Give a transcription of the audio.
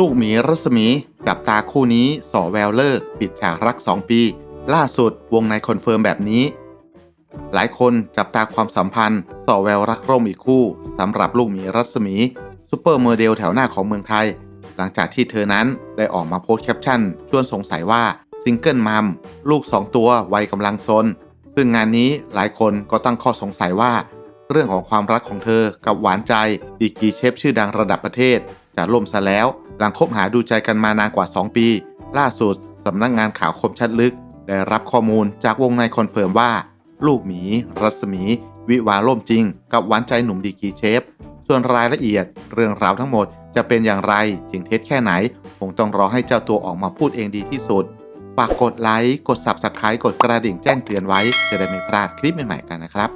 ลูกหมีรัศมีจับตาคู่นี้สอแววเลิก ปิดฉากรัก 2 ปี ล่าสุดวงในคอนเฟิร์มแบบนี้ หลายคนจับตาความสัมพันธ์สอแววรักร่มอีกคู่สำหรับลูกหมีรัศมีซูเปอร์โมเดลแถวหน้าของเมืองไทย หลังจากที่เธอนั้นได้ออกมาโพสแคปชั่นชวนสงสัยว่าซิงเกิลมัมลูก 2 ตัววัยกำลังซนซึ่งงานนี้หลายคนก็ตั้งข้อสงสัยว่า เรื่องของความรักของเธอกับหวานใจดีกีเชฟชื่อดังระดับประเทศ จะล่มซะแล้ว หลังคบหาดูใจกันมานานกว่า 2 ปี ล่าสุดสำนักงงานข่าวคมชัดลึก ได้รับข้อมูลจากวงในคอนเฟิร์มว่า ลูกหมี รัศมี วิวาล่มจริง กับหวานใจหนุ่มดีกีเชฟ ส่วนรายละเอียดเรื่องราวทั้งหมดจะเป็นอย่างไรจริงเท็จแค่ไหนคงต้องรอให้เจ้าตัวออกมาพูดเองดีที่สุดฝากกดไลค์ กด Subscribe กดกระดิ่งแจ้งเตือนไว้ จะได้ไม่พลาดคลิปใหม่ๆกันนะครับ